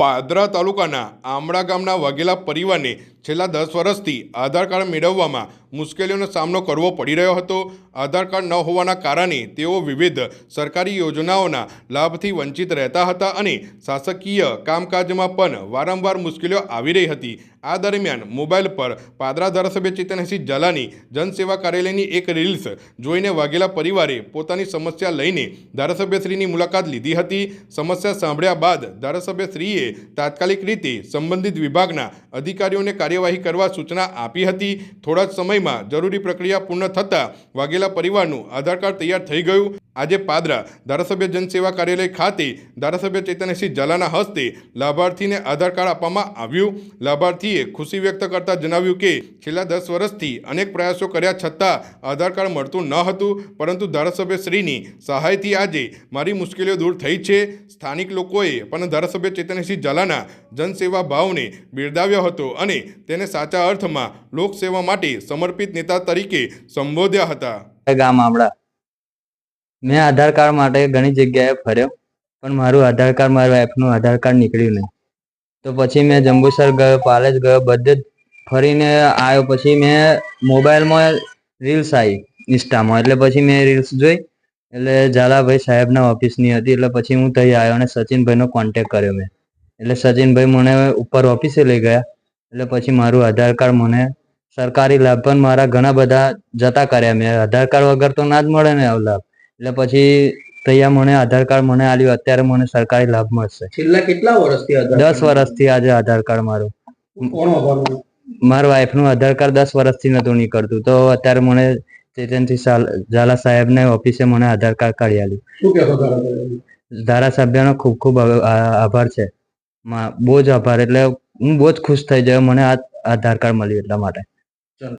પાદરા તાલુકાના આમળા ગામના વાઘેલા પરિવારને છેલ્લા દસ વર્ષથી આધાર કાર્ડ મેળવવામાં મુશ્કેલીઓનો સામનો કરવો પડી રહ્યો હતો. આધાર કાર્ડ ન હોવાના કારણે તેઓ વિવિધ સરકારી યોજનાઓના લાભથી વંચિત રહેતા હતા અને શાસકીય કામકાજમાં પણ વારંવાર મુશ્કેલીઓ આવી રહી હતી. આ દરમિયાન મોબાઈલ પર પાદરા ધારાસભ્ય ચેતનસિંહ ઝાલાની જનસેવા કાર્યાલયની એક રીલ્સ જોઈને વાઘેલા પરિવારે પોતાની સમસ્યા લઈને ધારાસભ્યશ્રીની મુલાકાત લીધી હતી. સમસ્યા સાંભળ્યા બાદ ધારાસભ્યશ્રીએ તાત્કાલિક રીતે સંબંધિત વિભાગના અધિકારીઓને કાર્યવાહી કરવા સૂચના આપી હતી. થોડા જ સમયમાં જરૂરી પ્રક્રિયા પૂર્ણ થતાં વાઘેલા પરિવારનું આધાર કાર્ડ તૈયાર થઈ ગયું. આજે પાદરા ધારાસભ્ય જનસેવા કાર્યાલય ખાતે ધારાસભ્ય ચેતનસિંહ ઝાલાના હસ્તે લાભાર્થીને આધાર કાર્ડ આપવામાં આવ્યું. લાભાર્થીએ ખુશી વ્યક્ત કરતા જણાવ્યું કે, છેલ્લા દસ વર્ષથી અનેક પ્રયાસો કર્યા છતાં આધાર કાર્ડ મળતું ન હતું, પરંતુ ધારાસભ્ય શ્રીની સહાયથી આજે મારી મુશ્કેલીઓ દૂર થઈ છે. સ્થાનિક લોકોએ પણ ધારાસભ્ય ચેતનસિંહ ઝાલાના જનસેવા ભાવને બિરદાવ્યો હતો અને તેને સાચા અર્થમાં લોકસેવા માટે સમર્પિત નેતા તરીકે સંબોધ્યા હતા. ગામ આમળા મેં આધાર કાર્ડ માટે ઘણી જગ્યાએ ફર્યો, પણ મારું આધાર કાર્ડ, મારી વાઈફનું આધાર કાર્ડ નીકળ્યું નહીં. તો પછી મેં જંબુસર ગયો, પાલેજ ગયો, બધે જ ફરીને આવ્યો. પછી મેં મોબાઈલમાં રીલ્સ આવી ઇન્સ્ટામાં એટલે પછી મેં રીલ્સ જોઈ, એટલે ઝાલાભાઈ સાહેબના ઓફિસની હતી, એટલે પછી હું ત્યાં આવ્યો અને સચિનભાઈનો કોન્ટેક કર્યો મેં. એટલે સચિનભાઈ મને ઉપર ઓફિસે લઈ ગયા, એટલે પછી મારું આધાર કાર્ડ મને સરકારી લાભ પણ મારા ઘણા બધા જતા કર્યા. મેં આધાર કાર્ડ વગર તો ના જ મળે ને આવો લાભ એટલે પછી તૈયાર મને આધાર કાર્ડ મને આલ્યું અત્યારે મને સરકારી લાભ મળશે. છેલ્લા કેટલા વર્ષથી દસ વર્ષથી આજે આધાર કાર્ડ મારું. મારા વાઈફનું આધાર કાર્ડ દસ વર્ષથી નતું નીકળતું. તો અત્યારે મને ચેતનથી ઝાલા સાહેબને ઓફિસે મને આધાર કાર્ડ કાઢી આલ્યું ધારાસભ્ય ધારાસભ્યનો ખૂબ ખૂબ આભાર છે. બહુ જ આભાર. એટલે હું બહુ જ ખુશ થઈ ગયો. મને આ આધાર કાર્ડ મળ્યું એટલા માટે.